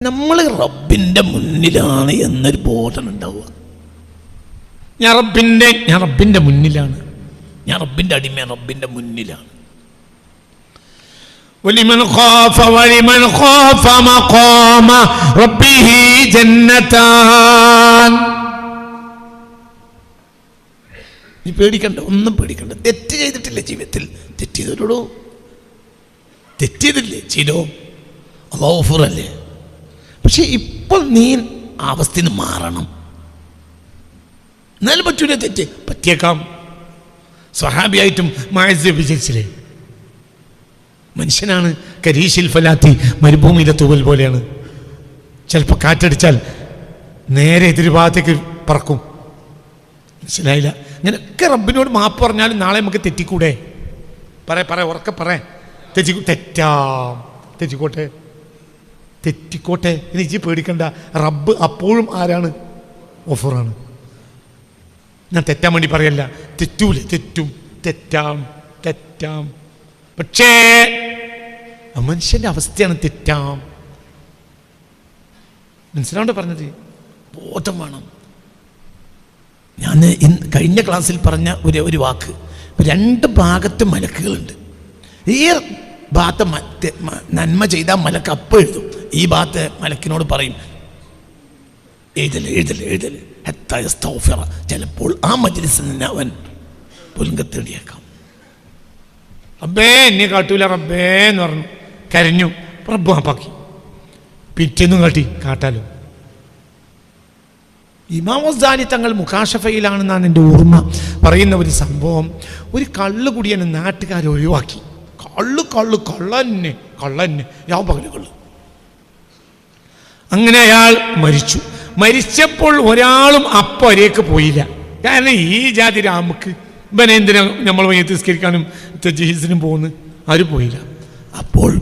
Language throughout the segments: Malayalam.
നമ്മൾ റബ്ബിന്റെ മുന്നിലാണ് എന്നൊരു ബോധം ഉണ്ടാവുക ഞാൻ റബ്ബിന്റെ ഞാൻ റബ്ബിന്റെ മുന്നിലാണ് ഞാൻ റബ്ബിന്റെ അടിമ റബ്ബിന്റെ മുന്നിലാണ് ولمن خاف ولمن خاف مقام ربه جنتان നീ പേടിക്കണ്ട ഒന്നും പേടിക്കണ്ട തെറ്റ് ചെയ്തിട്ടില്ല ജീവിതത്തിൽ തെറ്റ് ചെയ്തിട്ടുള്ളൂ തെറ്റ് ചെയ്തില്ലേ ചെയ്തോ അള്ളാഹുഫുറല്ലേ പക്ഷെ ഇപ്പോൾ നീ അവസ്ഥ മാറണം. എന്നാലും പറ്റൂല തെറ്റ്. പറ്റിയേക്കാം. സ്വഹാബിയായിട്ടും മായസ് വിചരിച്ചില്ലേ മനുഷ്യനാണ് കരീശിൽ ഫലാത്തി മരുഭൂമിയിലെ തൂവൽ പോലെയാണ്. ചിലപ്പോൾ കാറ്റടിച്ചാൽ നേരെ എതിർഭാഗത്തേക്ക് പറക്കും. മനസ്സിലായില്ല? ഇങ്ങനെയൊക്കെ റബ്ബിനോട് മാപ്പ് പറഞ്ഞാലും നാളെ നമുക്ക് തെറ്റിക്കൂടെ? പറ പറ ഉറക്കെ പറ. തെറ്റി തെറ്റാം. തെറ്റിക്കോട്ടെ? തെറ്റിക്കോട്ടെ ഇനി ഇജ്ജ് പേടിക്കണ്ട. റബ്ബ് അപ്പോഴും ആരാണ്? ഓഫറാണ്. ഞാൻ തെറ്റാൻ വേണ്ടി പറയല്ല. തെറ്റൂല തെറ്റും തെറ്റാം തെറ്റാം. പക്ഷേ മനുഷ്യന്റെ അവസ്ഥയാണ് തെറ്റാം. മനസ്സിലാണ്ട് പറഞ്ഞത്? ബോധം വേണം. ഞാൻ കഴിഞ്ഞ ക്ലാസ്സിൽ പറഞ്ഞ ഒരു ഒരു വാക്ക്. രണ്ട് ഭാഗത്ത് മലക്കുകളുണ്ട്. ഈ ഭാഗത്ത് നന്മ ചെയ്ത മലക്ക് അപ്പം എഴുതും. ഈ ഭാഗത്ത് മലക്കിനോട് പറയും എഴുതൽ എഴുതൽ എഴുതൽ. എത്തായ ചിലപ്പോൾ ആ മജ്ലിസിൽ നിന്ന് അവൻ പുലുങ്കത്തേടിയേക്കാം റബ്ബേ എന്നെ കാട്ടൂല റബ്ബേ എന്ന് പറഞ്ഞു. കരഞ്ഞു. റബ്ബ് ആപ്പാക്കി പിറ്റേന്നും കാട്ടി കാട്ടാലോ? ഇമാം വസ്ദാനി തങ്ങൾ മുഖാഷഫയിലാണെന്നാണ് എന്റെ ഓർമ്മ. പറയുന്ന ഒരു സംഭവം ഒരു കള്ളുകുടിയനെ നാട്ടുകാരെ ഒഴിവാക്കി. കള്ള് കള്ളു കള്ളന്നെ കള്ളന്നെ. ഞാൻ പകൽ കള്ളു. അങ്ങനെ അയാൾ മരിച്ചു. മരിച്ചപ്പോൾ ഒരാളും അപ്പരേക്ക് പോയില്ല. കാരണം ഈ ജാതി രാമക്ക് ഇവനെ എന്തിനാ നമ്മൾ വയ്യത്തിസ്കരിക്കാനും തജീസിനും പോകുന്ന ആരും പോയില്ല. അപ്പോൾ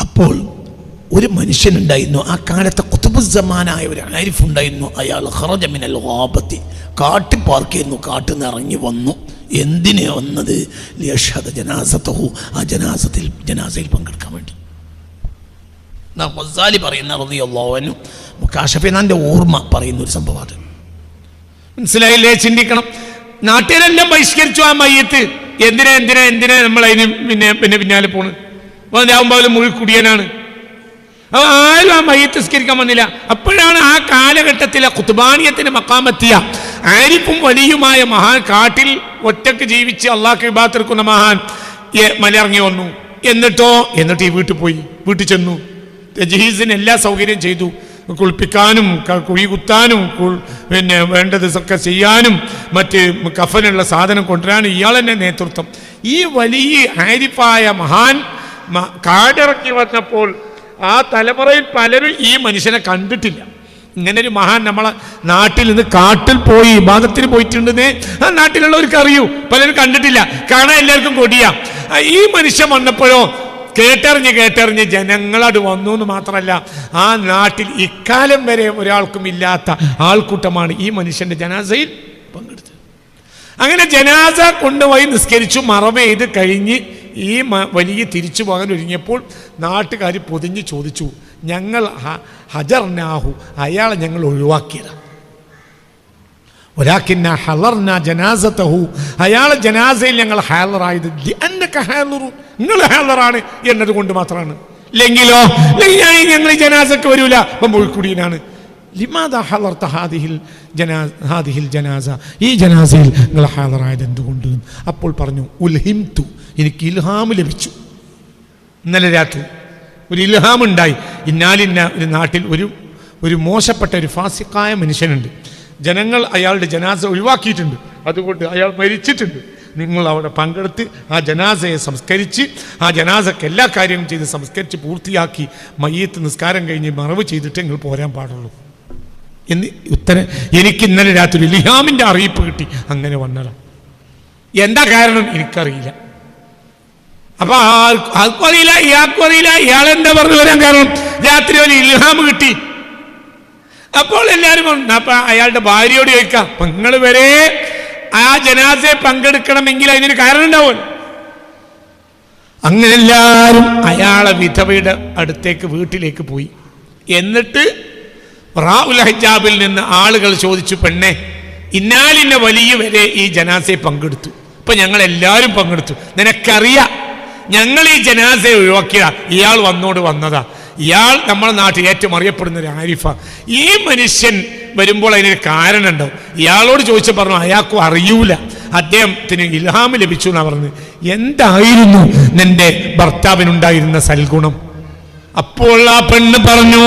അപ്പോൾ ഒരു മനുഷ്യനുണ്ടായിരുന്നു. ആ കാലത്തെ കുത്തുബുസമാനായ ഒരു ആരിഫ് ഉണ്ടായിരുന്നു അയാൾ ഹറജമിനൽ ഗാബത്തി. കാട്ടിപ്പാർക്കിയിരുന്നു കാട്ടിൽ നിന്ന് ഇറങ്ങി വന്നു. എന്തിനെ വന്നത്? ലിയഷദ ജനാസത്തഹു ആ ജനാസത്തിൽ ജനാസയിൽ പങ്കെടുക്കാൻ വേണ്ടി. മസാലി പറയുന്ന റതിയുള്ളവനും മുക്കാഷഫിനാന്റെ ഓർമ്മ പറയുന്ന ഒരു സംഭവമാണ് മനസ്സിലായില്ലേ? ചിന്തിക്കണം. നാട്ടിലെല്ലാം ബഹിഷ്കരിച്ചു ആ മയ്യത്ത്. എന്തിനാ എന്തിനാ എന്തിനാ നമ്മൾ അതിന് പിന്നെ പിന്നെ പിന്നാലെ പോണ് അവനാകുമ്പോൾ മുഴുവൻ കുടിയനാണ്. അപ്പൊ ആരും ആ മയ്യത്ത് സ്കരിക്കാൻ വന്നില്ല. അപ്പോഴാണ് ആ കാലഘട്ടത്തിലെ കുത്തുബാനിയത്തിന് മക്കാമെത്തിയ ആരിഫും വലിയുമായ മഹാൻ കാട്ടിൽ ഒറ്റയ്ക്ക് ജീവിച്ച് അള്ളാഹ് ഇബാത്തിർക്കുന്ന മഹാൻ. മലയിറങ്ങി വന്നു. എന്നിട്ടോ? എന്നിട്ട് ഈ വീട്ടിൽ പോയി. വീട്ടിൽ ചെന്നു. തജീസിന് എല്ലാ സൗകര്യം ചെയ്തു. കുളിപ്പിക്കാനും കുഴി കുത്താനും പിന്നെ വേണ്ടതൊക്കെ ചെയ്യാനും മറ്റ് കഫനുള്ള സാധനം കൊണ്ടുവരാനും ഇയാൾ തന്നെ നേതൃത്വം. ഈ വലിയ ആരിപ്പായ മഹാൻ കാടിറക്കി വന്നപ്പോൾ ആ തലമുറയിൽ പലരും ഈ മനുഷ്യനെ കണ്ടിട്ടില്ല. ഇങ്ങനെ ഒരു മഹാൻ നമ്മളെ നാട്ടിൽ നിന്ന് കാട്ടിൽ പോയി ഭാഗത്തിന് പോയിട്ടുണ്ടെന്ന് ആ നാട്ടിലുള്ളവർക്ക് അറിയൂ. പലരും കണ്ടിട്ടില്ല. കാണാൻ എല്ലാവർക്കും കൊടിയാ ഈ മനുഷ്യൻ വന്നപ്പോഴോ കേട്ടറിഞ്ഞ് കേട്ടറിഞ്ഞ് ജനങ്ങളത് വന്നു എന്ന് മാത്രമല്ല ആ നാട്ടിൽ ഇക്കാലം വരെ ഒരാൾക്കും ഇല്ലാത്ത ആൾക്കൂട്ടമാണ് ഈ മനുഷ്യന്റെ ജനാസയിൽ പങ്കെടുത്തത്. അങ്ങനെ ജനാസ കൊണ്ടുപോയി നിസ്കരിച്ചു മറവ് ചെയ്ത് കഴിഞ്ഞ് ഈ വലിയ തിരിച്ചു പോകാൻ ഒരുങ്ങിയപ്പോൾ നാട്ടുകാർ പൊതിഞ്ഞ് ചോദിച്ചു ഞങ്ങൾ ഹജർനാഹു അയാളെ ഞങ്ങൾ ഒഴിവാക്കിയതാണ് ഒരാക്കിന്ന ഹലർന ജനാസത്തഹു അയാളെ ജനാസയിൽ ഞങ്ങൾ ഹാലറായത്. എന്നൊക്കെ ഹാലറു നിങ്ങൾ ഹാലറാണ് എന്നത് കൊണ്ട് മാത്രമാണ്. ഇല്ലെങ്കിലോ ഞങ്ങൾ ജനാസക്ക് വരൂല. അപ്പം മുഴുക്കുടിയനാണ് ലിമാദ ഹലർത്ത ഹാദിഹിൽ ഹാദിഹിൽ ജനാസ. ഈ ജനാസയിൽ നിങ്ങൾ ഹാലറായത് എന്തുകൊണ്ട്? അപ്പോൾ പറഞ്ഞു ഉൽഹിംതു എനിക്ക് ഇൽഹാം ലഭിച്ചു. ഇന്നലെ രാത്രി ഒരു ഇൽഹാം ഉണ്ടായി. ഇന്നാലിന്ന ഒരു നാട്ടിൽ ഒരു ഒരു മോശപ്പെട്ട ഒരു ഫാസിക്കായ മനുഷ്യനുണ്ട്. ജനങ്ങൾ അയാളുടെ ജനാസ ഒഴിവാക്കിയിട്ടുണ്ട്. അതുകൊണ്ട് അയാൾ മരിച്ചിട്ടുണ്ട്. നിങ്ങൾ അവിടെ പങ്കെടുത്ത് ആ ജനാസയെ സംസ്കരിച്ച് ആ ജനാസക്ക് എല്ലാ കാര്യവും ചെയ്ത് സംസ്കരിച്ച് പൂർത്തിയാക്കി മയ്യത്ത് നിസ്കാരം കഴിഞ്ഞ് മറവ് ചെയ്തിട്ട് നിങ്ങൾ പോരാൻ പാടുള്ളൂ. എന്ന് ഉത്തരം എനിക്ക് ഇന്നലെ രാത്രി ലിഹാമിന്റെ അറിയിപ്പ് കിട്ടി. അങ്ങനെ വന്നതാണ് എന്താ കാരണം? എനിക്കറിയില്ല. അപ്പൊ ആർ- ആർക്കും അറിയില്ല ഇയാൾക്കും അറിയില്ല ഇയാൾ എന്താ പറഞ്ഞു വരാൻ കാരണം? രാത്രി ഒരു ഇൽഹാം കിട്ടി. അപ്പോൾ എല്ലാവരും അപ്പൊ അയാളുടെ ഭാര്യയോട് ചോദിക്കാം നിങ്ങൾ വരെ ആ ജനാസയെ പങ്കെടുക്കണമെങ്കിൽ അതിനൊരു കാരണം ഉണ്ടാവുമല്ലോ അങ്ങനെ എല്ലാവരും അയാളെ വിധവയുടെ അടുത്തേക്ക് വീട്ടിലേക്ക് പോയി. എന്നിട്ട് റാവുൽ ഹജാബിൽ നിന്ന് ആളുകൾ ചോദിച്ചു പെണ്ണെ ഇന്നാലിന്റെ വലിയ വരെ ഈ ജനാസയെ പങ്കെടുത്തു. ഇപ്പൊ ഞങ്ങൾ എല്ലാവരും പങ്കെടുത്തു. നിനക്കറിയാം ഞങ്ങൾ ഈ ജനാസയെ ഒഴിവാക്കിയ ഇയാൾ വന്നോട് വന്നതാ. ഇയാൾ നമ്മുടെ നാട്ടിൽ ഏറ്റവും അറിയപ്പെടുന്ന ഒരു ആരിഫ. ഈ മനുഷ്യൻ വരുമ്പോൾ അതിനൊരു കാരണമുണ്ടാവും. ഇയാളോട് ചോദിച്ചു പറഞ്ഞു അയാൾക്കും അറിയൂല. അദ്ദേഹത്തിന് ഇൽഹാം ലഭിച്ചു എന്നാ പറഞ്ഞത് എന്തായിരുന്നു നിന്റെ ഭർത്താവിനുണ്ടായിരുന്ന സൽഗുണം? അപ്പോൾ ആ പെണ്ണ് പറഞ്ഞു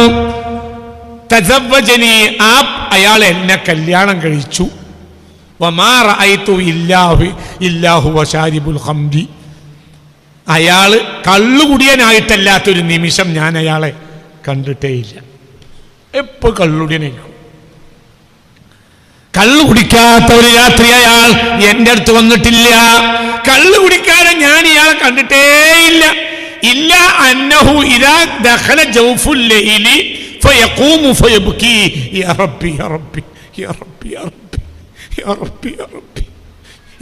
തജവജനി ആ അയാൾ എന്നെ കല്യാണം കഴിച്ചു. വമാ ഇല്ലാഹു ഇല്ലാഹു വശാരിബുൽ ഖംരി അയാൾ കള്ളുകുടിയനായിട്ടല്ലാത്തൊരു നിമിഷം ഞാൻ അയാളെ കണ്ടിട്ടേയില്ല. എപ്പോ കള്ളുടിയനായിരിക്കും കള്ളു കുടിക്കാത്ത ഒരു രാത്രി അയാൾ എന്റെ അടുത്ത് വന്നിട്ടില്ല. കള്ളു കുടിക്കാതെ ഞാൻ ഇയാളെ കണ്ടിട്ടേയില്ല. ഇല്ല അന്നഹു ഇരാ ജൗഫുൽ ലൈലി ഫയഖൂമു ഫയബ്കി. യാ റബ്ബി യാ റബ്ബി യാ റബ്ബി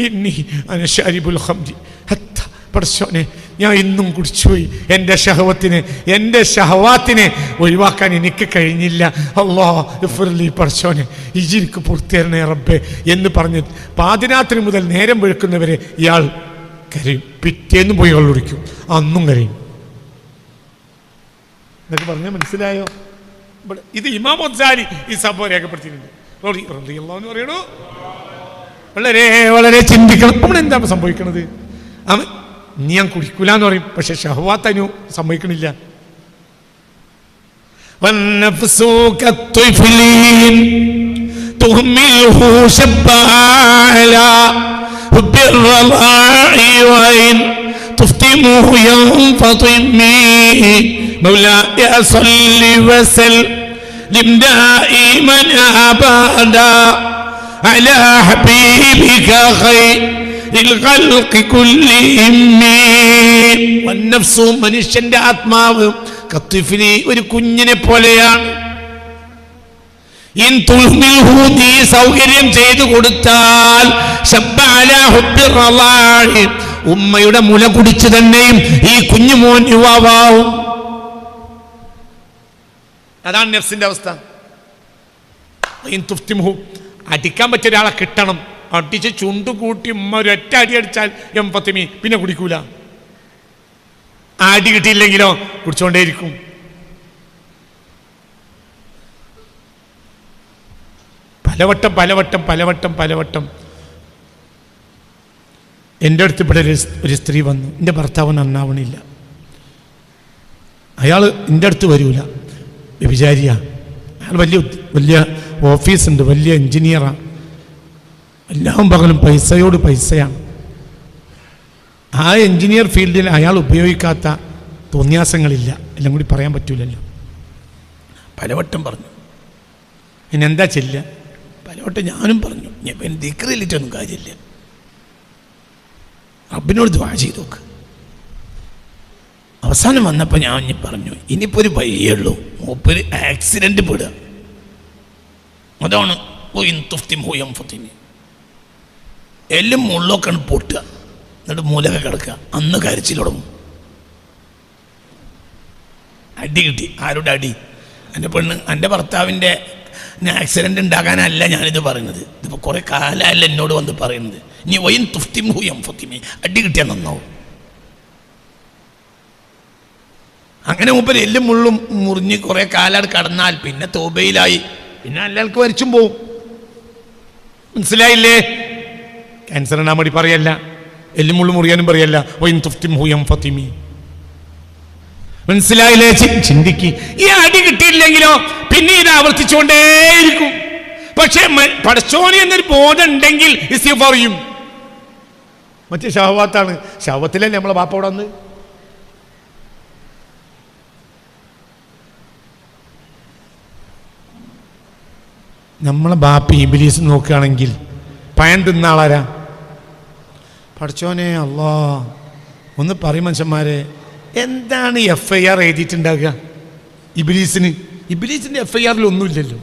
ഇന്നി അന ശാരിബുൽ ഖംജി ഹത്ത പടച്ചോനെ ഞാൻ ഇന്നും കുടിച്ചുപോയി. എന്റെ ഷഹവത്തിന് എന്റെ ഷഹവാത്തിനെ ഒഴിവാക്കാൻ എനിക്ക് കഴിഞ്ഞില്ല. അള്ളാ ഇഫുർലി പർശോനെ ഇജിരിക്ക് പൂർത്തിയരണേ റബ്ബെ എന്ന് പറഞ്ഞ് പാതിരാത്രി മുതൽ നേരം വെളുക്കുന്നവരെ ഇയാൾ കരയും. പിറ്റേന്ന് പോയി കള്ളുടിക്കും അന്നും കരയും. എന്നൊക്കെ പറഞ്ഞാൽ മനസ്സിലായോ? ഇത് ഇമാം ഈ സംഭവം രേഖപ്പെടുത്തിയിട്ടുണ്ട്. വളരെ വളരെ ചിന്തിക്കണം. നമ്മൾ എന്താണ് സംഭവിക്കുന്നത് അവൻ നീ ഞാൻ കുടിക്കൂല എന്ന് പറയും പക്ഷെ ഷഹവാത്ത് അനു സമ്മതിക്കണില്ല والنفس كالطفل تهمله شبا على حب الرضاع وإن تفتمه ينفطم مولاي صل وسلم دائما أبدا على حبيبك خير الخلق كلهم والنفس മനുഷ്യന്റെ ആത്മാവ് കത്തിഫിനി ഒരു കുഞ്ഞിനെ പോലെയാണ്. സൗകര്യം ചെയ്തു കൊടുത്താൽ. ഉമ്മയുടെ മുല കുടിച്ചു തന്നെയും ഈ കുഞ്ഞു മോൻ യുവാവാവും. അതാണ് നെഫ്സിന്റെ അവസ്ഥ. അടിക്കാൻ പറ്റിയ ഒരാളെ കിട്ടണം. അടിച്ച് ചുണ്ടു കൂട്ടി ഉമ്മ ഒരൊറ്റ അടി അടിച്ചാൽ എം പത്തിമി പിന്നെ കുടിക്കൂല. അടി കിട്ടിയില്ലെങ്കിലോ കുടിച്ചോണ്ടേയിരിക്കും. പലവട്ടം പലവട്ടം പലവട്ടം പലവട്ടം എന്റെ അടുത്ത് ഇവിടെ ഒരു സ്ത്രീ വന്നു. എന്റെ ഭർത്താവ് നന്നാവണില്ല. അയാൾ എന്റെ അടുത്ത് വരൂല. വിചാരിയ അയാൾ വലിയ വലിയ ഓഫീസുണ്ട് വലിയ എഞ്ചിനീയറാണ് എല്ലാം പകലും പൈസയോട് പൈസയാണ്. ആ എഞ്ചിനീയർ ഫീൽഡിൽ അയാൾ ഉപയോഗിക്കാത്ത തോന്നിയാസങ്ങളില്ല. എല്ലാം കൂടി പറയാൻ പറ്റൂലല്ലോ. പലവട്ടം പറഞ്ഞു. ഇനി എന്താ ചെല്ല? പലവട്ടം ഞാനും പറഞ്ഞു. ഞാൻ ദിക്കറിലിട്ടൊന്നും കാര്യമില്ല. റബ്ബിനോട് ദ്വാ ചെയ്ത് നോക്ക്. അവസാനം വന്നപ്പോൾ ഞാൻ ഇനി പറഞ്ഞു ഇനിയിപ്പോൾ ഒരു വഴിയുള്ളൂ മൂപ്പര് ആക്സിഡന്റ് പെടുക. അതാണ്. ഒയിൻ തുഫ്തിം മൂയം ഫത്തിമി എല്ലാം മുള്ളൊക്കെയാണ് പൊട്ടുക. എന്നിട്ട് മൂലൊക്കെ കിടക്കുക. അന്ന് കരച്ചിൽ തുടങ്ങും. അടി കിട്ടി. ആരുടെ അടി? എന്റെ പെണ്ണ് എന്റെ ഭർത്താവിന്റെ ആക്സിഡന്റ് ഉണ്ടാകാനല്ല ഞാനിത് പറയുന്നത്. ഇതിപ്പോൾ കുറേ കാലമല്ല എന്നോട് വന്ന് പറയുന്നത്. നീ വൈൻ തുഫ്തിം മൂയം ഫത്തിമി അടി കിട്ടിയാൽ നന്നാവും. അങ്ങനെ മുമ്പ് എല്ലും മുള്ളും മുറിഞ്ഞ് കുറേ കാലം കടന്നാൽ പിന്നെ തോബയിലായി. പിന്നെ എല്ലാവർക്കും വരച്ചും പോവും. മനസ്സിലായില്ലേ? ക്യാൻസർ മടി പറയല്ല. എല്ലും മുള്ളും മുറിയാനും പറയല്ല. മനസ്സിലായില്ലേ? ചിന്തിക്ക്. ഈ അടി കിട്ടിയില്ലെങ്കിലോ പിന്നെ ഇത് ആവർത്തിച്ചുകൊണ്ടേയിരിക്കും. പക്ഷേ പടച്ചോനെ എന്നൊരു ബോധം ഉണ്ടെങ്കിൽ പറയും മറ്റേ ഷഹവാത്താണ്. ശവത്തിലല്ലേ നമ്മളെ ബാപ്പ അവിടെ വന്ന്? നമ്മളെ ബാപ്പ ഇബിലീസ് നോക്കുകയാണെങ്കിൽ പയൻ തിന്ന ആളാരാ പഠിച്ചോനെ അല്ലോ ഒന്ന് പറയും മനുഷ്യന്മാരെ എന്താണ് എഫ് ഐ ആർ എഴുതിയിട്ടുണ്ടാകുക ഇബിലീസിന്. ഇബിലീസിന്റെ എഫ് ഐ ആറിൽ ഒന്നുമില്ലല്ലോ.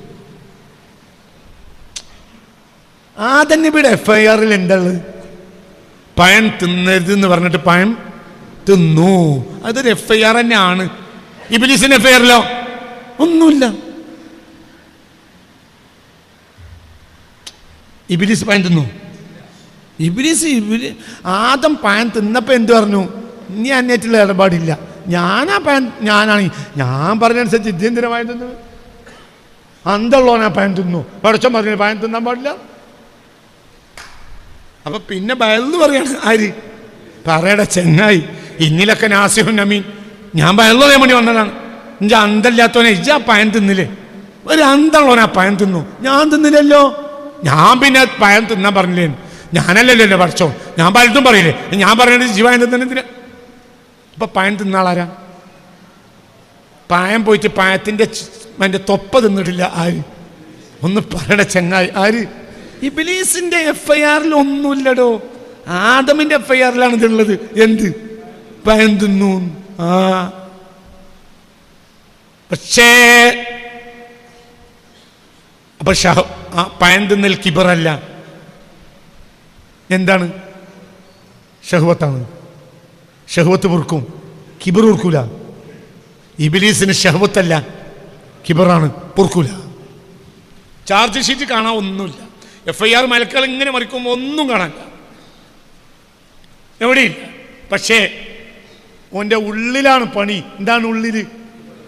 ആദൻ നബിയുടെ എഫ് ഐ ആറിൽ എന്താണ് പഴം തിന്നരുത് എന്ന് പറഞ്ഞിട്ട് പഴം തിന്നു. അതൊരു എഫ് ഐ ആർ തന്നെയാണ്. ഇബിലീസിന് എഫ് ഐ ആറിലോ ഒന്നുമില്ല. ഇബിലീസ് പഴം തിന്നു. ഇബിലിസ് ഇബിലി ആദ്യം പഴം തിന്നപ്പോൾ എന്ത് പറഞ്ഞു? നീ അന്നേറ്റുള്ള ഇടപാടില്ല. ഞാനാ പഴം ഞാനാണ്. ഞാൻ പറഞ്ഞനുസരിച്ച് പഴം തിന്നത്? അന്തള്ളോനാ പഴം തിന്നു. പടച്ചം പറഞ്ഞു പഴം തിന്നാൻ പാടില്ല. അപ്പൊ പിന്നെ ബയലെന്ന് പറയാണ് ആര്? പറയട ചെങ്ങായി. ഇന്നിലൊക്കെ നാസിഹുൻ നമീൻ. ഞാൻ ബയലെന്ന് പറയാൻ വേണ്ടി വന്നതാണ്. ഇഞ്ച അന്തല്ലാത്തവനെ ഇജ ആ പഴം തിന്നില്ലേ? ഒരു അന്തള്ളോനാ പഴം തിന്നു. ഞാൻ തിന്നില്ലല്ലോ. ഞാൻ പിന്നെ പഴം തിന്നാൻ പറഞ്ഞില്ലേ ഞാനല്ലല്ലോ പഠിച്ചോ. ഞാൻ പലതും പറയില്ലേ. ഞാൻ പറയുന്നത് ജീവാനന്ദനത്തിന് പായം പഴം തിന്നാളാരാ? പായം പോയിട്ട് പായത്തിന്റെ അതിന്റെ തൊപ്പ തിന്നിട്ടില്ല ആര്? ഒന്ന് പറയണ ചെങ്ങായി. ആര്? ഇബിലീസിന്റെ എഫ് ഐ ആറിൽ ഒന്നുമില്ലടോ. ആദമിന്റെ എഫ് ഐ ആറിലാണ് ഇതുള്ളത്. എന്ത്? പഴം തിന്നു. ആ. പക്ഷേ അപ്പൊ ഷഹ പഴം തിന്നൽ കിബറല്ല. എന്താണ്? ഷഹുവത്താണ്. ഷഹുവത്ത് പൊറുക്കും. കിബർ പൊറുക്കൂല. ഇബിലീസിന് ഷഹുവത്തല്ല കിബറാണ് പൊറുക്കൂല. ചാർജ് ഷീറ്റ് കാണാൻ ഒന്നുമില്ല. എഫ് ഐ ആർ മലക്കൾ ഇങ്ങനെ മറിക്കുമ്പോൾ ഒന്നും കാണാനില്ല. എവിടെയില്ല? പക്ഷേ ഓന്റെ ഉള്ളിലാണ് പണി. എന്താണ് ഉള്ളിൽ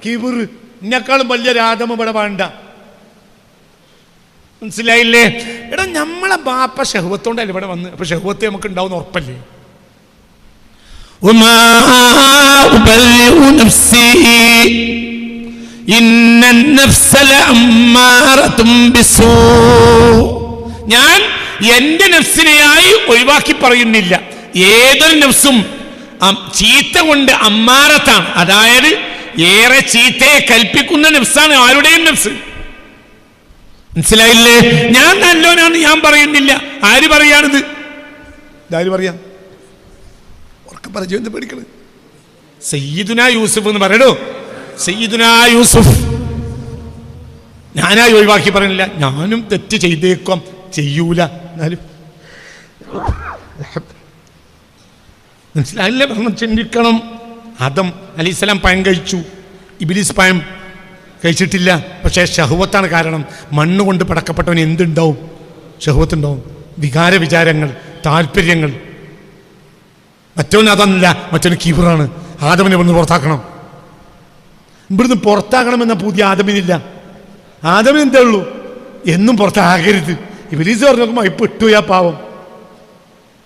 കിബിർ. ഇന്നെക്കാളും വലിയ രാധമ ഇവിടെ വേണ്ട. മനസ്സിലായില്ലേ? എടാ നമ്മളെ ബാപ്പ ഷെഹുവത്തോണ്ടല്ലേ ഇവിടെ വന്ന്? അപ്പൊ ഷെഹുവത്ത് നമുക്ക് ഉണ്ടാവുന്ന ഉറപ്പല്ലേ ഞാൻ എന്റെ നഫ്സിനെയായി ഒഴിവാക്കി പറയുന്നില്ല. ഏതൊരു നഫ്സും ചീത്ത കൊണ്ട് അമ്മാറത്താണ്. അതായത് ഏറെ ചീത്തയെ കൽപ്പിക്കുന്ന നഫ്സാണ് ആരുടെയും നഫ്സ്. മനസ്സിലായില്ലേ? ഞാൻ നല്ലവനാണ് ഞാൻ പറയുന്നില്ല. ആര് പറയാണിത്? ആര് പറയാ? ഓർക്ക് പറഞ്ഞു എന്ത് പേടിക്കണ്. സയ്യിദുന യൂസുഫ് എന്ന് പറയണോ സയ്യിദുന യൂസുഫ്. ഞാനായി ഒഴിവാക്കി പറയുന്നില്ല. ഞാനും തെറ്റ് ചെയ്തേക്കാം. ചെയ്യൂല. എന്നാലും. മനസ്സിലായില്ലേ? പറഞ്ഞു ചിന്തിക്കണം. ആദം അലിസ്ലാം പഴം കഴിച്ചു. ഇബിലിസ് പഴം കഴിച്ചിട്ടില്ല. പക്ഷേ ഷഹുവത്താണ് കാരണം. മണ്ണ് കൊണ്ട് പടക്കപ്പെട്ടവൻ എന്തുണ്ടാവും? ഷഹുവത്തുണ്ടാവും വികാര വിചാരങ്ങൾ താല്പര്യങ്ങൾ. മറ്റവന് അതല്ല. മറ്റവന് കീബറാണ്. ആദമിനെ ഇവിടുന്ന് പുറത്താക്കണം. ഇവിടുന്ന് പുറത്താക്കണമെന്ന പുതിയ ആദമിനില്ല. ആദമിന് എന്തേ ഉള്ളൂ? എന്നും പുറത്താകരുത്. ഇവരീസ് പറഞ്ഞു നോക്കുമ്പോൾ ഇപ്പൊ ഇട്ടുയാ പാവം.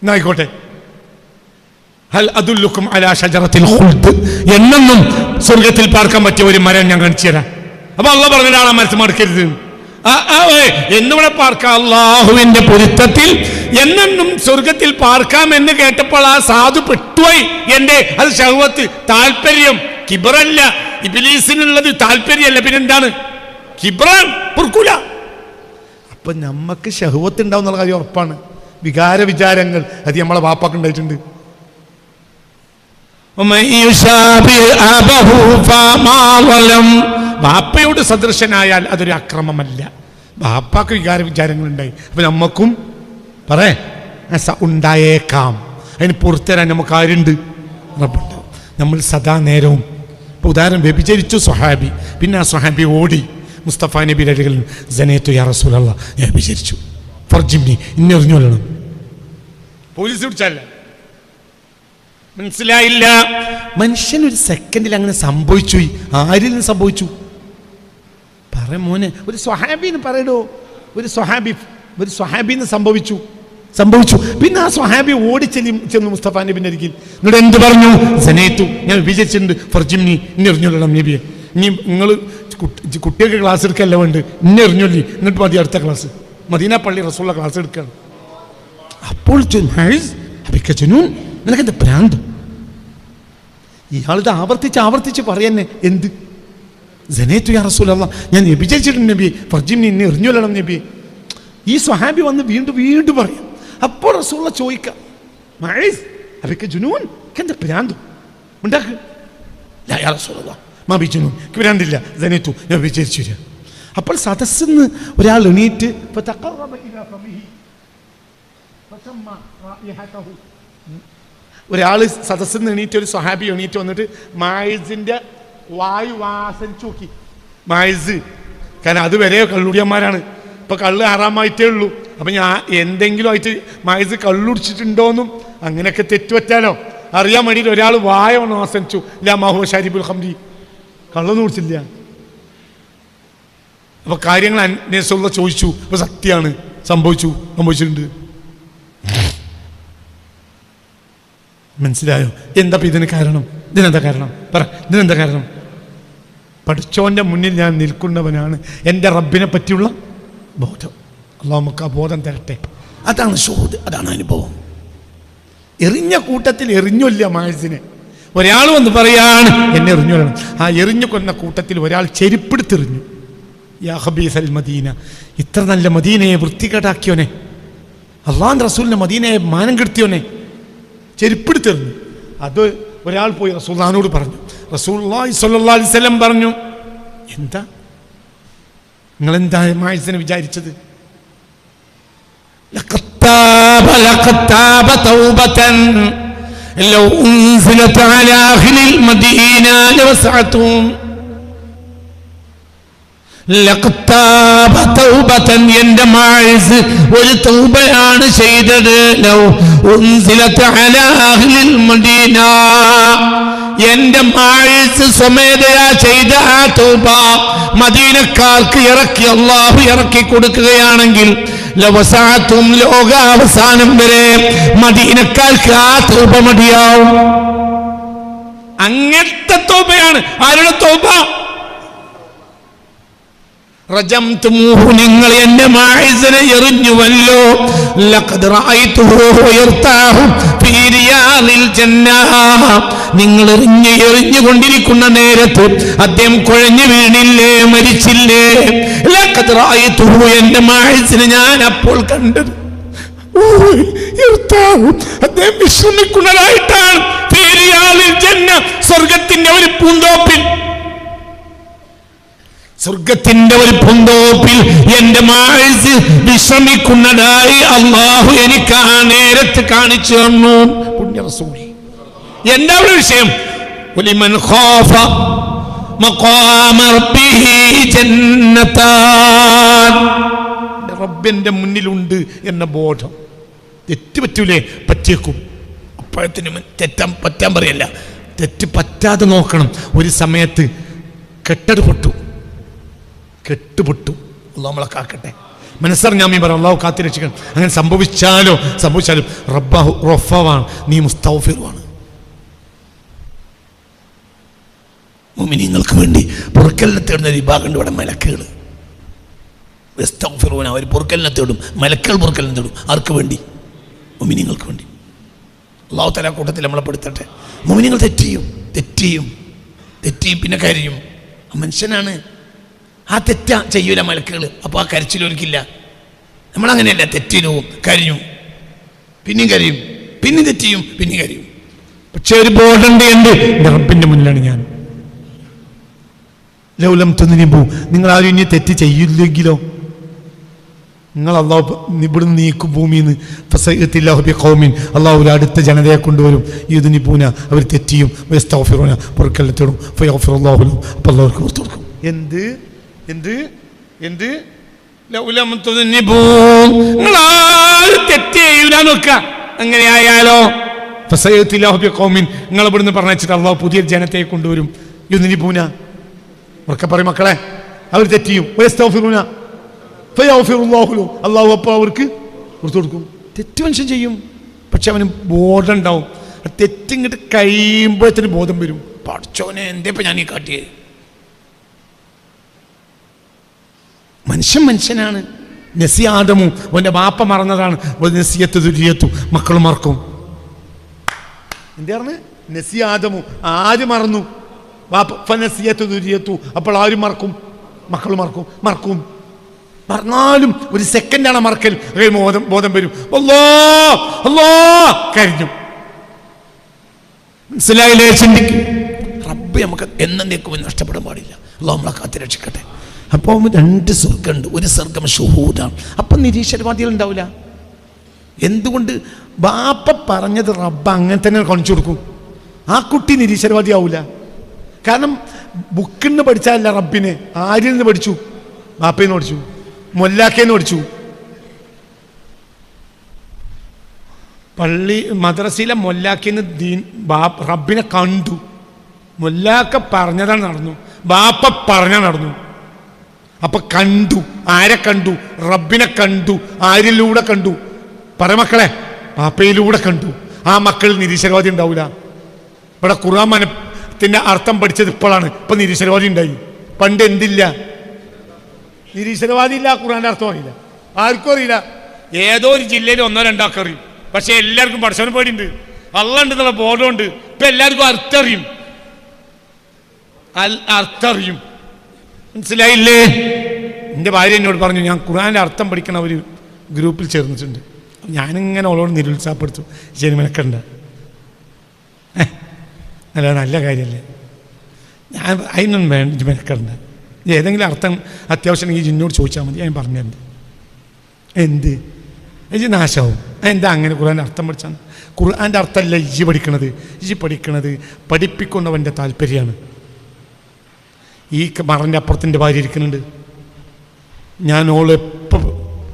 എന്നായിക്കോട്ടെ ഹൽ അതുല്ലുക്കും അലാ ഷജറത്തിൽ എന്നെന്നും സ്വർഗത്തിൽ പാർക്കാൻ പറ്റിയ ഒരു മരം ഞാൻ കാണിച്ചു തരാം. അപ്പൊ അള്ള പറഞ്ഞിട്ടാണ് ആ മരത്ത് മടക്കരുത് ആ, ആ, ഏ, എന്നിവിടെ പാർക്കാം അള്ളാഹുവിന്റെ പൊരുത്തത്തിൽ എന്നെന്നും സ്വർഗത്തിൽ പാർക്കാം എന്ന് കേട്ടപ്പോൾ ആ സാധു പെട്ടുപോയി എന്റെ അത് ഷഹവത്ത് താല്പര്യം കിബറല്ല ഇബിലീസിനുള്ളത് താല്പര്യമല്ല പിന്നെന്താണ് കിബ്രാൻ പൊറുക്കൂല അപ്പൊ നമ്മക്ക് ഷഹുവത്ത് ഉണ്ടാവും എന്നുള്ള കാര്യം ഉറപ്പാണ് വികാര വിചാരങ്ങൾ അത് നമ്മളെ വാപ്പാക്ക് ഉണ്ടായിട്ടുണ്ട് ومن يشابه أبه فما ظلم വാപ്പയോട് സദൃശനായാൽ അതൊരു അക്രമമല്ല. ബാപ്പാക്ക് വികാര വിചാരങ്ങളുണ്ടായി. അപ്പൊ നമ്മക്കും പറേ ഉണ്ടായേക്കാം. അതിന് പുറത്തുതരാൻ നമുക്ക് ആരുണ്ട്? റബ്ബുണ്ട് നമ്മൾ സദാ നേരവും. ഇപ്പൊ ഉദാഹരണം വ്യഭിചരിച്ചു സ്വഹാബി. പിന്നെ ആ സ്വഹാബി ഓടി. മുസ്തഫ നബി അടികളിൽ ജനേത്തു യാ റസൂലല്ല. വ്യഭിചരിച്ചു. ഫർജിംനി ഇന്നെറിഞ്ഞു പോലീസ് പിടിച്ചല്ല മനസ്സിലായില്ല. മനുഷ്യൻ ഒരു സെക്കൻഡിൽ അങ്ങനെ സംഭവിച്ചു. ആരിൽ നിന്ന് സംഭവിച്ചു? പറ മോനെ ഒരു സ്വഹാബിന്ന് പറയടോ. ഒരു സ്വഹാബി ഒരു സ്വഹാബിന്ന് സംഭവിച്ചു. സംഭവിച്ചു. പിന്നെ ആ സ്വഹാബി ഓടിച്ചെല്ലി ചെന്നു മുസ്തഫ നബിന്റെ അരികിൽ. എന്നിട്ട് എന്ത് പറഞ്ഞു? സനേത്തു ഞാൻ വിജയിച്ചിട്ടുണ്ട് ഫർജിംനി ഇന്നെ എറിഞ്ഞോളണം നബിയെ. ഇനി നിങ്ങൾ കുട്ടികൾക്ക് ക്ലാസ് എടുക്കല്ല വേണ്ട ഇന്നെ എറിഞ്ഞൊല്ലി എന്നിട്ട് മതി അടുത്ത ക്ലാസ് മദീന പള്ളി റസൂള്ള ക്ലാസ് എടുക്കുകയാണ് അപ്പോൾ നിനക്കെന്താ നിനക്കെന്ത് ഇയാളിത് ആവർത്തിച്ച് ആവർത്തിച്ച് പറയുന്നേ എന്ത്? ജനേത്തു യാ റസൂലല്ല ഞാൻ വ്യഭിചരിച്ചിട്ടുണ്ട് നബി. ഫർജിം നിന്നെ എറിഞ്ഞൊല്ലണം നബി. ഈ സ്വഹാബി വന്ന് വീണ്ടും വീണ്ടും പറയും. അപ്പോൾ റസൂള്ള ചോദിക്കാം മഴീസ് അവയ്ക്ക് ജുനൂൻ? എന്താ പ്രാന്തു ഉണ്ടാക്ക്. റസൂലല്ലാ മാ ജുനൂൻ. എനിക്ക് ഭ്രാന്തില്ല. ജനേത്തു ഞാൻ വിചാരിച്ചു അപ്പോൾ സദസ്സിന്ന് ഒരാൾ എണീറ്റ്. ഒരാൾ സദസ്സിൽ നിന്ന് എണീറ്റ് ഒരു സ്വഹാബി എണീറ്റ് വന്നിട്ട് മായിസിന്റെ വായു വാസനിച്ചു നോക്കി മായസ് കാരണം അതുവരെ കള്ളുടിയന്മാരാണ്. ഇപ്പൊ കള്ള് ഹറാമായിട്ടേ ഉള്ളൂ. അപ്പൊ ഞാൻ എന്തെങ്കിലും ആയിട്ട് മായസ് കള്ളുടിച്ചിട്ടുണ്ടോന്നും അങ്ങനെയൊക്കെ തെറ്റുപറ്റാലോ? അറിയാൻ വേണ്ടിയിട്ട് ഒരാൾ വായ ഒന്ന് ആസനിച്ചു ഇല്ല മഹോ ഹംദി. കള്ളൊന്നും കുടിച്ചില്ല. അപ്പൊ കാര്യങ്ങൾ അന്വേഷിച്ചുള്ള ചോദിച്ചു. അപ്പൊ സത്യമാണ് സംഭവിച്ചു. സംഭവിച്ചിട്ടുണ്ട്. മനസ്സിലായോ? എന്താ ഇതിന് കാരണം? ഇതിനെന്താ കാരണം? പറ. ഇതിനെന്താ കാരണം? പഠിച്ചോന്റെ മുന്നിൽ ഞാൻ നിൽക്കുന്നവനാണ് എന്റെ റബ്ബിനെ പറ്റിയുള്ള ബോധം. അള്ളാഹ് നമുക്ക് ആ ബോധം തരട്ടെ. അതാണ് ഷോദ് അതാണ് അനുഭവം. എറിഞ്ഞ കൂട്ടത്തിൽ എറിഞ്ഞൊല്ല മായസിനെ ഒരാൾ വന്ന് പറയാണ് എന്നെ എറിഞ്ഞു. ആ എറിഞ്ഞു കൊന്ന കൂട്ടത്തിൽ ഒരാൾ ചെരുപ്പെടുത്തെറിഞ്ഞു. യാ ഹബീസ് അൽ മദീന ഇത്ര നല്ല മദീനയെ വൃത്തികേടാക്കിയോനെ. അള്ളാൻ റസൂലിന്റെ മദീനയെ മാനം കെടുത്തിയോനെ. ചെരുപ്പെടുത്തെറിഞ്ഞു. അത് ഒരാൾ പോയി റസൂല്ലാനോട് പറഞ്ഞു. റസൂൽ അലൈഹി വസല്ലം പറഞ്ഞു എന്താ നിങ്ങൾ എന്താ മായസിനെ വിചാരിച്ചത് لقد تاب لقد تاب توبة لو أنزلت على أهل المدينة لوسعتهم لقد تاب توبة എന്റെ മാഴ്സ് ഒരു തൗബയാണ് ചെയ്തത് ലൗ ഉൻസിലത്ത് അലാ അഹ്ലിൽ മദീന എന്റെ മാഴ്സ് സ്വമേധയാ ചെയ്ത ആ തൗബ മദീനക്കാർക്ക് ഇറക്കി അള്ളാഹു ഇറക്കി കൊടുക്കുകയാണെങ്കിൽ ലവസാത്തും ലോകാവസാനം വരെ മദീനക്കാർക്ക് ആ തൗബ മതിയാവും. അങ്ങനത്തെ തോപയാണ് ആരുടെ റജംതുമൂഹു നിങ്ങൾ എന്റെ മായിസിനെ എറിഞ്ഞുവല്ലോ. നിങ്ങൾ എറിഞ്ഞ് എറിഞ്ഞു കൊണ്ടിരിക്കുന്ന നേരത്ത് അദ്ദേഹം കുഴഞ്ഞു വീണില്ലേ? മരിച്ചില്ലേ? എന്റെ മായിസിനെ ഞാൻ അപ്പോൾ കണ്ടത്. അദ്ദേഹം വിശ്രമിക്കുന്നതായിട്ടാണ്. സ്വർഗത്തിന്റെ ഒരു പൂന്തോപ്പിൽ. സ്വർഗത്തിന്റെ ഒരു പൂന്തോപ്പിൽ എന്റെ മാഴ്സ് വിശ്രമിക്കുന്നതായി അള്ളാഹു എനിക്ക് ആ നേരത്ത് കാണിച്ചു തന്നു. പുണ്യ റസൂൽ എന്താ അവിടെ വിഷയം? ഒലിമൻ ഖാഫ റബ്ബിന്റെ മുന്നിലുണ്ട് എന്ന ബോധം. തെറ്റ് പറ്റൂലേ? പറ്റിയേക്കും. അപ്പോഴത്തിന് തെറ്റാൻ പറ്റാൻ പറയല്ല. തെറ്റ് പറ്റാതെ നോക്കണം. ഒരു സമയത്ത് കെട്ടത് കെട്ടുപൊട്ടു. നമ്മളെ കാക്കട്ടെ. മനസ്സറിഞ്ഞാമീ പറ അള്ളാഹു കാത്തി രക്ഷിക്കണം അങ്ങനെ സംഭവിച്ചാലോ സംഭവിച്ചാലും റബ്ബാഹു റൊഫാവാണ് നീ മുസ്തൗഫിറുമാണ് മുമിനിങ്ങൾക്ക് വേണ്ടി പൊറുക്കലിനെ തേടുന്ന ഒരു വിഭാഗമുണ്ട് ഇവിടെ മലക്കുകൾ വെസ്തൗഫിറൂന അവർ പൊറുക്കലിനെ തേടും മലക്കൾ പൊറുക്കലിനെ തേടും. ആർക്ക് വേണ്ടി? മുമിനിങ്ങൾക്ക് വേണ്ടി. അള്ളാഹു തല കൂട്ടത്തിൽ നമ്മളെ പെടുത്തട്ടെ. മുമിനിങ്ങൾ തെറ്റിയും തെറ്റിയും തെറ്റിയും പിന്നെ കരയും മനുഷ്യനാണ് ആ തെറ്റ ചെയ്യൂല മലക്കുകൾ അപ്പോൾ ആ കരച്ചിലൊരുക്കില്ല. നമ്മളങ്ങനെയല്ല തെറ്റിനു കരിഞ്ഞു. പിന്നെയും കരയും. പിന്നെ തെറ്റിയും പിന്നെ കരയും. പക്ഷെ ഒരു ബോധമുണ്ട് എന്ത്? റബ്ബിന്റെ മുന്നിലാണ് ഞാൻ. ലൗലം തിന്നിനിമ്പു നിങ്ങൾ ആരും ഇനി തെറ്റ് ചെയ്യില്ലെങ്കിലോ? നിങ്ങൾ അള്ളാഹു ഇവിടുന്ന് നീക്കും ഭൂമിയിൽ നിന്ന് കൗമിൻ അള്ളാഹു ഒരു അടുത്ത ജനതയെ കൊണ്ടുവരും. ഇതിനി പൂന അവർ തെറ്റിയും വെസ്തൗഫിറൂന പൊറുക്കല്ലത്തോടും. ഫയോഫിറുല്ലാഹുലും അപ്പം അള്ളാഹുർക്ക് പുറത്തു കൊടുക്കും. എന്ത്? എന്ത്? എന്ത്? അങ്ങനെ ആയാലോ നിങ്ങൾ ഇവിടുന്ന് പറഞ്ഞിട്ട് അള്ളാഹു പുതിയ ജനത്തെ കൊണ്ടുവരും. ഇതിനി പൂന ഉറക്കെ പറയും മക്കളെ. അവർ തെറ്റിയും അള്ളാഹു അപ്പോൾ അവർക്ക് കൊടുത്തു കൊടുക്കും. തെറ്റ് മനുഷ്യൻ ചെയ്യും. പക്ഷെ അവന് ബോധം ഉണ്ടാവും. തെറ്റിങ്ങോട്ട് കഴിയുമ്പോഴത്തേന് ബോധം വരും. പഠിച്ചോനെ എന്തേപ്പ ഞാൻ ഈ കാട്ടിയത് മനുഷ്യൻ മനുഷ്യനാണ്. നസിയാദമു അവന്റെ ബാപ്പ മറന്നതാണ്. നസിയത്ത് ദുരിയത്തു മക്കൾ മറക്കും. എന്താ നസിയാദമു ആര് മറന്നു? ബാപ്പ നസിയത്ത് ദുരിയത്തു. അപ്പോൾ ആര് മറക്കും? മക്കൾ മറക്കും. മറക്കും. പറഞ്ഞാലും ഒരു സെക്കൻഡാണ് മറക്കൽ. ബോധം ബോധം വരും. അല്ലോ അല്ലോ കരിഞ്ഞു. മനസ്സിലായില്ലേ ചിന്തിക്കും? റബ്ബ് നമുക്ക് എന്നേക്കും നഷ്ടപ്പെടാൻ പാടില്ല. അല്ലോ നമ്മളെ കാത്തി രക്ഷിക്കട്ടെ. അപ്പോൾ രണ്ട് സ്വർഗമുണ്ട് ഒരു സ്വർഗം ഷുഹൂദാണ്. അപ്പം നിരീശ്വരവാദികൾ ഉണ്ടാവില്ല എന്തുകൊണ്ട് ബാപ്പ പറഞ്ഞത് റബ്ബ് അങ്ങനെ തന്നെ കാണിച്ചു കൊടുക്കും? ആ കുട്ടി നിരീശ്വരവാദി ആവൂല കാരണം ബുക്കിൽ നിന്ന് പഠിച്ചാലല്ല റബ്ബിനെ. ആരിൽ നിന്ന് പഠിച്ചു. ബാപ്പയിൽ നിന്ന് പഠിച്ചു. മൊല്ലാക്കേന്ന് പഠിച്ചു. പള്ളി മദ്രസയിലെ മൊല്ലാക്കിന്ന് ദീൻ ബാ- റബ്ബിനെ കണ്ടു. മൊല്ലാക്ക പറഞ്ഞതാണ് നടന്നു. ബാപ്പ പറഞ്ഞ നടന്നു. അപ്പൊ കണ്ടു. ആരെ കണ്ടു? റബ്ബിനെ കണ്ടു. ആരിലൂടെ കണ്ടു? പരമക്കളെ പാപ്പയിലൂടെ കണ്ടു. ആ മക്കൾ നിരീശ്വരവാദി ഉണ്ടാവില്ല ഇവിടെ ഖുർആൻ മനത്തിന്റെ അർത്ഥം പഠിച്ചത് ഇപ്പോഴാണ്. ഇപ്പൊ നിരീശ്വരവാദി ഉണ്ടായി. പണ്ട് എന്തില്ല? നിരീശ്വരവാദി ഇല്ല ഖുർആന്റെ അർത്ഥം അറിയില്ല. ആർക്കും അറിയില്ല. ഏതോ ഒരു ജില്ലയിൽ ഒന്നോ രണ്ടോ ഒക്കെ അറിയും. പക്ഷെ എല്ലാവർക്കും പഠിച്ചവന് പേടിയുണ്ട്. എന്നുള്ള ബോധമുണ്ട്. ഇപ്പൊ എല്ലാവർക്കും അർത്ഥം അറിയും. അർത്ഥം അറിയും. മനസ്സിലായില്ലേ? എന്റെ ഭാര്യ എന്നോട് പറഞ്ഞു ഞാൻ ഖുറാന്റെ അർത്ഥം പഠിക്കണ ഒരു ഗ്രൂപ്പിൽ ചേർന്നിട്ടുണ്ട്. ഞാനിങ്ങനെ അവളോട് നിരുത്സാഹപ്പെടുത്തു. ശരി മെനക്കണ്ട ഏ, അല്ല നല്ല കാര്യമല്ലേ ഞാൻ അതിനൊന്നും വേണ്ട മെനക്കണ്ട ഏതെങ്കിലും അർത്ഥം അത്യാവശ്യം ഈ ജിന്നോട് ചോദിച്ചാൽ മതി. ഞാൻ പറഞ്ഞിട്ടുണ്ട് എന്ത്? ഇജി നാശാവും. എന്താ അങ്ങനെ ഖുർആന്റെ അർത്ഥം പഠിച്ചാൽ ഖുർആന്റെ അർത്ഥമല്ല ഇജി പഠിക്കണത്. ഇജി പഠിക്കണത് പഠിപ്പിക്കുന്നവന്റെ താല്പര്യമാണ്. ഈ മറിന്റെ അപ്പുറത്തിന്റെ ഭാര്യ ഇരിക്കുന്നുണ്ട്. ഞാൻ ഓൾ എപ്പോൾ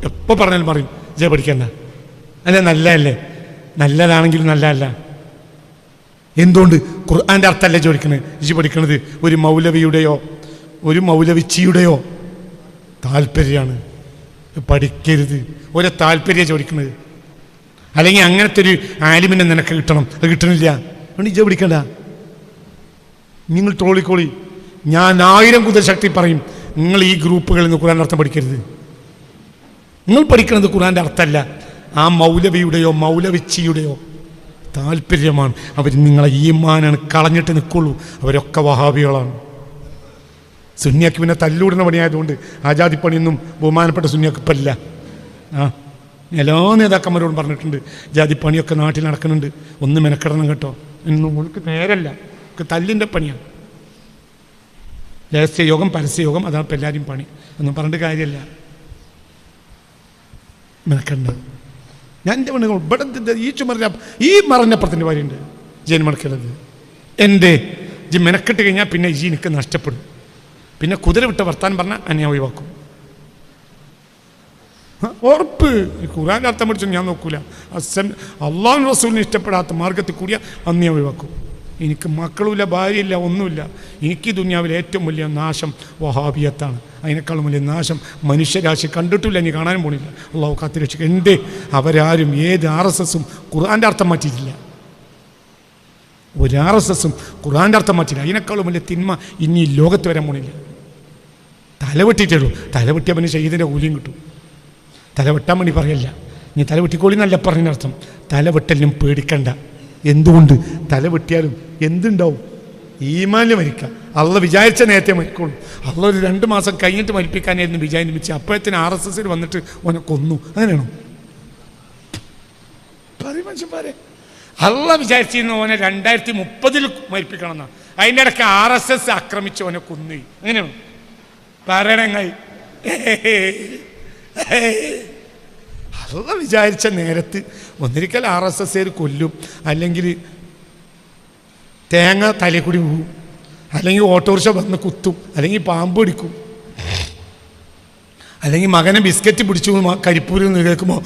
എപ്പോൾ പറഞ്ഞാലും പറയും ജയ പഠിക്കണ്ട. അല്ല നല്ലതല്ലേ? നല്ലതാണെങ്കിലും നല്ലതല്ല. എന്തുകൊണ്ട്? ഖുർആന്റെ അർത്ഥമല്ല ചോദിക്കണത് ജി പഠിക്കണത് ഒരു മൗലവിയുടെയോ ഒരു മൗലവിച്ചിയുടെയോ താല്പര്യമാണ്. പഠിക്കരുത്. ഒരു താല്പര്യം ചോദിക്കുന്നത് അല്ലെങ്കിൽ അങ്ങനത്തെ ഒരു ആലിമിനെ നിനക്ക് കിട്ടണം. അത് കിട്ടണില്ല. അതുകൊണ്ട് ഇജ പഠിക്കണ്ട. നിങ്ങൾ ട്രോളിക്കോളി ഞാൻ ആയിരം കുതിര ശക്തി പറയും നിങ്ങൾ ഈ ഗ്രൂപ്പുകളിൽ നിന്ന് ഖുറാൻ അർത്ഥം പഠിക്കരുത് നിങ്ങൾ പഠിക്കുന്നത് ഖുറാന്റെ അർത്ഥമല്ല ആ മൗലവിയുടെയോ മൗലവിച്ചിയുടെയോ താല്പര്യമാണ് അവർ നിങ്ങളെ ഈമാനാണ് കളഞ്ഞിട്ട് നിൽക്കുള്ളൂ അവരൊക്കെ വഹാബികളാണ് സുന്യാക്ക് പിന്നെ തല്ലൂടുന്ന പണിയായതുകൊണ്ട് ആജാതി പണിയൊന്നും ബഹുമാനപ്പെട്ട സുന്യാക്ക് ഇപ്പം ഇല്ല ആ എല്ലാ നേതാക്കന്മാരോടും പറഞ്ഞിട്ടുണ്ട് ജാതി പണിയൊക്കെ നാട്ടിൽ നടക്കുന്നുണ്ട് ഒന്ന് മെനക്കെടണം കേട്ടോ എന്നും ഉൾക്ക് നേരല്ല തല്ലിന്റെ പണിയാണ് രഹസ്യയോഗം പരസ്യയോഗം അതാണ് ഇപ്പം എല്ലാവരും പണി. ഒന്നും പറഞ്ഞിട്ട് കാര്യമല്ല. മെനക്കണ്ട ഞാൻ എന്റെ പെണ്ണുങ്ങൾ ഇവിടെ ഈ ചുമറിന്റെ ഈ മറഞ്ഞപ്പുറത്തിന്റെ വാര്യുണ്ട് ജയിൻ മടക്കരുത് എന്റെ ജി മെനക്കെട്ട് കഴിഞ്ഞാൽ പിന്നെ ഈ എനിക്ക് നഷ്ടപ്പെടും. പിന്നെ കുതിര വിട്ട വർത്താൻ പറഞ്ഞാൽ അന്നെ ഒഴിവാക്കും. ഉറപ്പ്. ഖുറാന്റെ അർത്ഥം പഠിച്ചു ഞാൻ നോക്കൂല. അസം അള്ളാഹു റസൂലിന് ഇഷ്ടപ്പെടാത്ത മാർഗത്തിൽ കൂടിയ അന്ന് ഒഴിവാക്കും. എനിക്ക് മക്കളുമില്ല ഭാര്യയില്ല ഒന്നുമില്ല. എനിക്ക് ദുനിയാവിലെ ഏറ്റവും വലിയ നാശം വഹാബിയത്താണ്. അതിനേക്കാളും വലിയ നാശം മനുഷ്യരാശി കണ്ടിട്ടില്ല ഇനി കാണാനും പോണില്ല. അള്ളാഹു കാത്തിരക്ഷിക്കുക എന്റെ അവരാരും ഏത് ആർ എസ് എസും ഖുർആന്റെ അർത്ഥം മാറ്റിയിട്ടില്ല. ഒരു ആർ എസ് എസും ഖുർആന്റെ അർത്ഥം മാറ്റില്ല അതിനേക്കാളും വലിയ തിന്മ ഇനി ലോകത്ത് വരാൻ പോണില്ല. തലവെട്ടിയിട്ടുള്ളൂ തലവെട്ടിയവന് ഷഹീദിന്റെ കൂലിയും കിട്ടും. തലവെട്ടാൻ വേണ്ടി പറയല്ല. നീ തലവെട്ടിക്കോളി എന്നല്ല പറഞ്ഞതിനർത്ഥം. തലവെട്ടലിനും പേടിക്കണ്ട. എന്തുകൊണ്ട് തല വെട്ടിയാലും എന്തുണ്ടാവും? ഈമാനിൽ മരിക്കാം. അള്ള വിചാരിച്ച നേരത്തെ മരിക്കുള്ളൂ. അള്ള ഒരു രണ്ട് മാസം കഴിഞ്ഞിട്ട് മരിപ്പിക്കാനായിരുന്നു വിചാരിപ്പിച്ച് അപ്പോഴത്തിന് ആർ എസ് എസിൽ വന്നിട്ട് ഓനെ കൊന്നു. അങ്ങനെയാണോ? പറയും മനുഷ്യന്മാരെ. അള്ള വിചാരിച്ചിരുന്ന ഓനെ രണ്ടായിരത്തി മുപ്പതിൽ മരിപ്പിക്കണം എന്നാണ് അതിന്റെ ഇടയ്ക്ക് ആർ എസ് എസ് ആക്രമിച്ച് ഓനെ കൊന്നു. അങ്ങനെയാണോ? പറയണങ്ങായി അള്ള വിചാരിച്ച നേരത്ത് ഒന്നിരിക്കൽ ആർ എസ് എസ് കൊല്ലും. അല്ലെങ്കിൽ തേങ്ങ തലക്കുടി പോവും അല്ലെങ്കിൽ ഓട്ടോറിക്ഷ വന്ന് കുത്തും. അല്ലെങ്കിൽ പാമ്പ് പിടിക്കും. അല്ലെങ്കിൽ മകനെ ബിസ്ക്കറ്റ് പിടിച്ചു കരിപ്പൂരിൽ നിന്ന് കേൾക്കുമ്പോൾ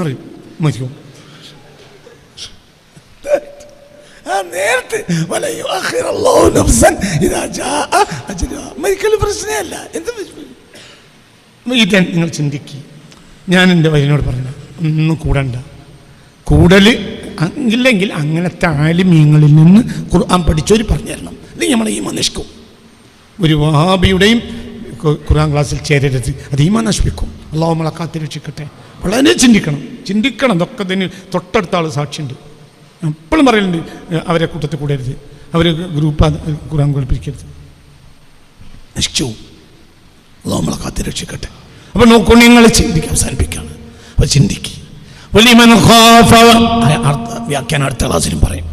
അറിയും മരിക്കും. നേരത്തെ. മരിക്കൽ പ്രശ്നമല്ല. എന്ത് ഇത് നിങ്ങൾ ചിന്തിക്കുക ഞാൻ എന്റെ വൈനോട് പറഞ്ഞു ഒന്നും കൂടണ്ട. കൂടൽ ഇല്ലെങ്കിൽ അങ്ങനത്തെ ആലിമീങ്ങളിൽ നിന്ന് ഖുർആൻ പഠിച്ചവർ പറഞ്ഞു തരണം. അല്ലെങ്കിൽ നമ്മളെ ഈ നശിക്കും. ഒരു വഹാബിയുടെയും ഖുർആൻ ക്ലാസ്സിൽ ചേരരുത്. അത് ഈമാൻ നശിപ്പിക്കും. അള്ളാഹു നമ്മളെ കാത്തിരക്ഷിക്കട്ടെ വളരെ ചിന്തിക്കണം. ചിന്തിക്കണം. ഇതൊക്കെ തന്നെ തൊട്ടടുത്ത ആൾ സാക്ഷിയുണ്ട്. എപ്പോഴും പറയലുണ്ട് അവരെ കൂട്ടത്തിൽ കൂടരുത്. അവർ ഗ്രൂപ്പ് ഖുർആൻ കുളിപ്പിക്കരുത് നശിച്ചു അള്ളാഹു നമ്മളെ കാത്തിരക്ഷിക്കട്ടെ അപ്പൊ നോക്കൂ നിങ്ങൾ ചിന്തിക്കുക അവസാനിപ്പിക്കുകയാണ് അപ്പൊ ചിന്തിക്കുക വലിമൻ വ്യാഖ്യാനം അടുത്ത ക്ലാസ്സിലും പറയും.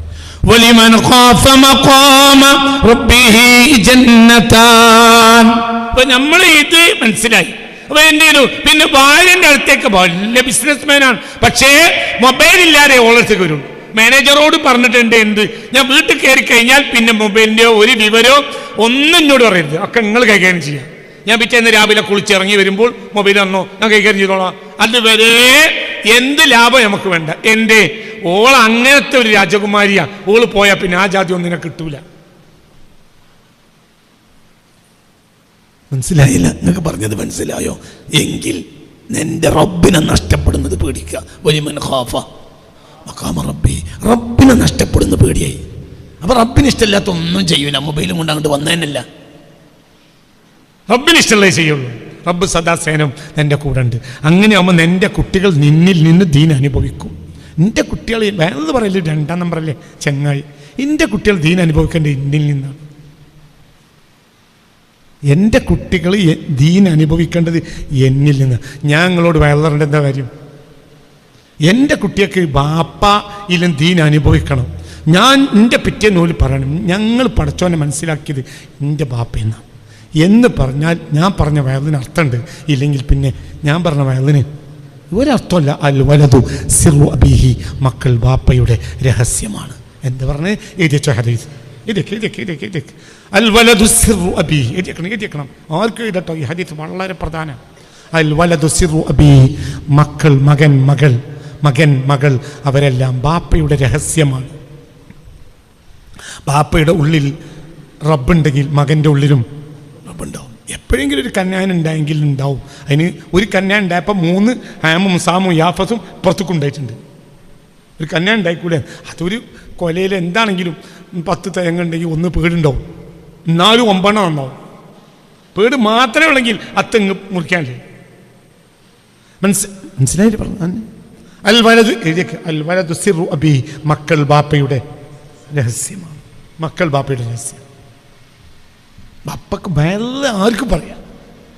നമ്മൾ ഇത് മനസ്സിലായി. അപ്പൊ ചെയ്തു? പിന്നെ ഭാര്യന്റെ അടുത്തേക്ക് വലിയ ബിസിനസ്മാനാണ്. പക്ഷേ മൊബൈൽ ഇല്ലാതെ ഓളത്തേക്ക് വരും. മാനേജറോട് പറഞ്ഞിട്ടുണ്ട് എന്ത് ഞാൻ വീട്ടിൽ കയറി കഴിഞ്ഞാൽ പിന്നെ മൊബൈലിന്റെ ഒരു വിവരോ ഒന്നും എന്നോട് പറയരുത്. ഒക്കെ നിങ്ങൾ കൈകാര്യം ചെയ്യാം. ഞാൻ പിറ്റേന്ന് രാവിലെ കുളിച്ചിറങ്ങി വരുമ്പോൾ മൊബൈൽ വന്നു. ഞാൻ കൈകാര്യം ചെയ്തോളാം. അതുവരെ എന്ത് ലാഭം നമുക്ക് വേണ്ട. എന്റെ ഓൾ അങ്ങനത്തെ ഒരു രാജകുമാരിയാ. ഓൾ പോയാൽ പിന്നെ ആ ജാതി ഒന്നിനെ കിട്ടൂല. മനസ്സിലായില്ല? നിങ്ങൾക്ക് പറഞ്ഞത് മനസ്സിലായോ? എങ്കിൽ നിന്റെ റബ്ബിനെ നഷ്ടപ്പെടുന്നത് പേടിക്കുക. ഖാഫ. റബ്ബി. റബ്ബിനെ നഷ്ടപ്പെടുന്ന പേടിയായി. അപ്പൊ റബ്ബിന് ഇഷ്ടമില്ലാത്ത ഒന്നും ചെയ്യൂല. മൊബൈലും കൊണ്ട് അങ്ങോട്ട് വന്നതന്നല്ല റബ്ബിന് ഇഷ്ടമല്ലേ ചെയ്യുള്ളൂ. റബ്ബ് സദാസേനം എന്റെ കൂടെ ഉണ്ട് അങ്ങനെയാകുമ്പോൾ എന്റെ കുട്ടികൾ നിന്നിൽ നിന്ന് ദീൻ അനുഭവിക്കും. എന്റെ കുട്ടികൾ വേണമെന്ന് പറയല്ലേ രണ്ടാം നമ്പറല്ലേ ചെങ്ങായി. എന്റെ കുട്ടികൾ ദീൻ അനുഭവിക്കേണ്ടത് എന്നിൽ നിന്നാണ്. എന്റെ കുട്ടികൾ ദീൻ അനുഭവിക്കേണ്ടത് എന്നിൽ നിന്ന്. ഞാൻ നിങ്ങളോട് വയലറിന്റെ എന്താ കാര്യം എന്റെ കുട്ടിയൊക്കെ ബാപ്പയിലും ദീൻ അനുഭവിക്കണം. ഞാൻ എന്റെ പിറ്റേ നൂൽ പറയണം. ഞങ്ങൾ പഠിച്ചോനെ മനസ്സിലാക്കിയത് എന്റെ ബാപ്പയെന്നാണ് എന്ന് പറഞ്ഞാൽ ഞാൻ പറഞ്ഞ വയലിന് അർത്ഥമുണ്ട്. ഇല്ലെങ്കിൽ പിന്നെ ഞാൻ പറഞ്ഞ വയലിന് ഒരർത്ഥമല്ല. അൽ വലതു സിറു അബീഹി മക്കൾ ബാപ്പയുടെ രഹസ്യമാണ്. എന്ത് പറഞ്ഞ്? എഴുതിച്ചോ ഹദീസ്. അൽ വലതു സിറു അബി. എഴുതിക്കണം എഴുതിക്കണം എഴുതട്ടോ? ഈ ഹദീസ് വളരെ പ്രധാനം. അൽ വലതു സിറു അബി മക്കൾ മകൻ മകൾ മകൻ മകൾ അവരെല്ലാം ബാപ്പയുടെ രഹസ്യമാണ്. ബാപ്പയുടെ ഉള്ളിൽ റബ്ബുണ്ടെങ്കിൽ മകന്റെ ഉള്ളിലും റബ്ബുണ്ടാവും എപ്പോഴെങ്കിലും ഒരു കന്യാൻ ഉണ്ടായെങ്കിൽ ഉണ്ടാവും. അതിന് ഒരു കന്യാൻ ഉണ്ടായപ്പോൾ മൂന്ന് ഹാമും സാമും യാഫസും പുറത്തേക്ക് ഉണ്ടായിട്ടുണ്ട്. ഒരു കന്യാൻ ഉണ്ടായിക്കൂടെ? അതൊരു കൊലയിൽ എന്താണെങ്കിലും പത്ത് തേങ്ങ ഉണ്ടെങ്കിൽ ഒന്ന് പേടുണ്ടാവും. എന്നാലും ഒമ്പണ്ണം ഉണ്ടാവും പേട് മാത്രമേ ഉള്ളെങ്കിൽ അത്തെങ്ങ് മുറിക്കാണ്ട് മനസ് മനസ്സിലായിട്ട് പറഞ്ഞു? അൽ വലത് എഴുതിയൊക്കെ. അൽ വലത് സിറു അബി മക്കൾ ബാപ്പയുടെ രഹസ്യമാണ്. മക്കൾ ബാപ്പയുടെ രഹസ്യം. ബാപ്പക്ക് വേറെ ആർക്കും പറയാം.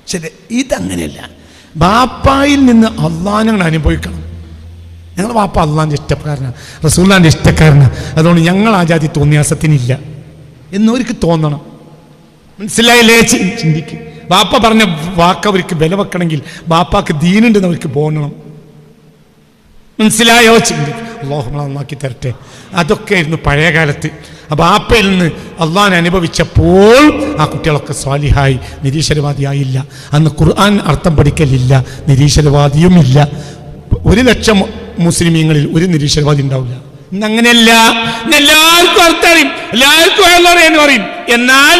ശരി ഇതങ്ങനെയല്ല. ബാപ്പായിൽ നിന്ന് അള്ളാഹ് അനുഭവിക്കണം. ഞങ്ങൾ ബാപ്പ അള്ളാന്റെ ഇഷ്ടക്കാരനാണ് റസൂല്ലാന്റെ ഇഷ്ടക്കാരനാണ് അതുകൊണ്ട് ഞങ്ങൾ ആ ജാതി തോന്നിയാസത്തിനില്ല. എന്നവർക്ക് തോന്നണം. മനസ്സിലായില്ലേ? ചിന്തിക്ക്. ബാപ്പ പറഞ്ഞ വാക്ക് അവർക്ക് വില വെക്കണമെങ്കിൽ ബാപ്പാക്ക് ദീനുണ്ടെന്ന് അവർക്ക് പോകണം മനസ്സിലായോ? ചിന്തിക്ക്. അള്ളാഹു നന്നാക്കി തരട്ടെ. അതൊക്കെയായിരുന്നു പഴയ കാലത്ത് ആ ബാപ്പയിൽ നിന്ന് അള്ളാൻ അനുഭവിച്ചപ്പോൾ ആ കുട്ടികളൊക്കെ സ്വാലിഹായി നിരീശ്വരവാദിയായില്ല അന്ന് ഖുർആൻ അർത്ഥം പഠിക്കലില്ല നിരീശ്വരവാദിയുമില്ല ഒരു ലക്ഷം മുസ്ലിമീങ്ങളിൽ ഒരു നിരീശ്വരവാദി ഉണ്ടാവില്ല ഇന്ന് അങ്ങനെയല്ല ഇന്ന് എല്ലാവർക്കും അർത്ഥം അറിയും എല്ലാവർക്കും അയാൾ അറിയാന്ന് പറയും എന്നാൽ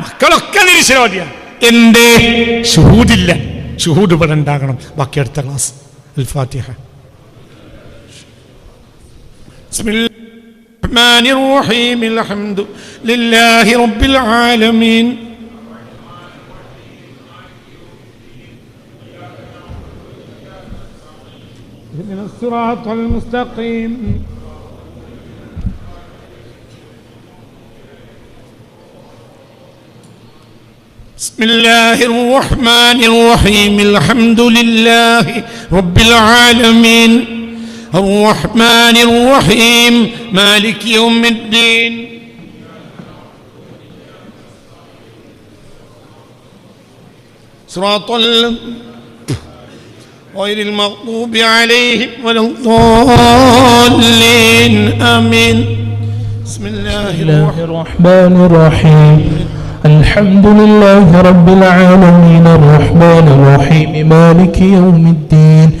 മക്കളൊക്കെ നിരീശ്വരവാദിയാണ് എന്തേ ഷുഹൂദില്ല ഷുഹൂദ് ഇവിടെ ഉണ്ടാകണം ബാക്കി അടുത്ത ക്ലാസ് അൽ ഫാത്തിഹ بسم الله الرحمن الرحيم. الحمد لله رب العالمين. اهدنا الصراط المستقيم. بسم الله الرحمن الرحيم. الحمد لله رب العالمين. الرحمن الرحيم. مالك يوم الدين. صراط غير المغضوب عليهم ولا الضالين. آمين. بسم الله الرحمن الرحيم. الحمد لله رب العالمين. الرحمن الرحيم. مالك يوم الدين.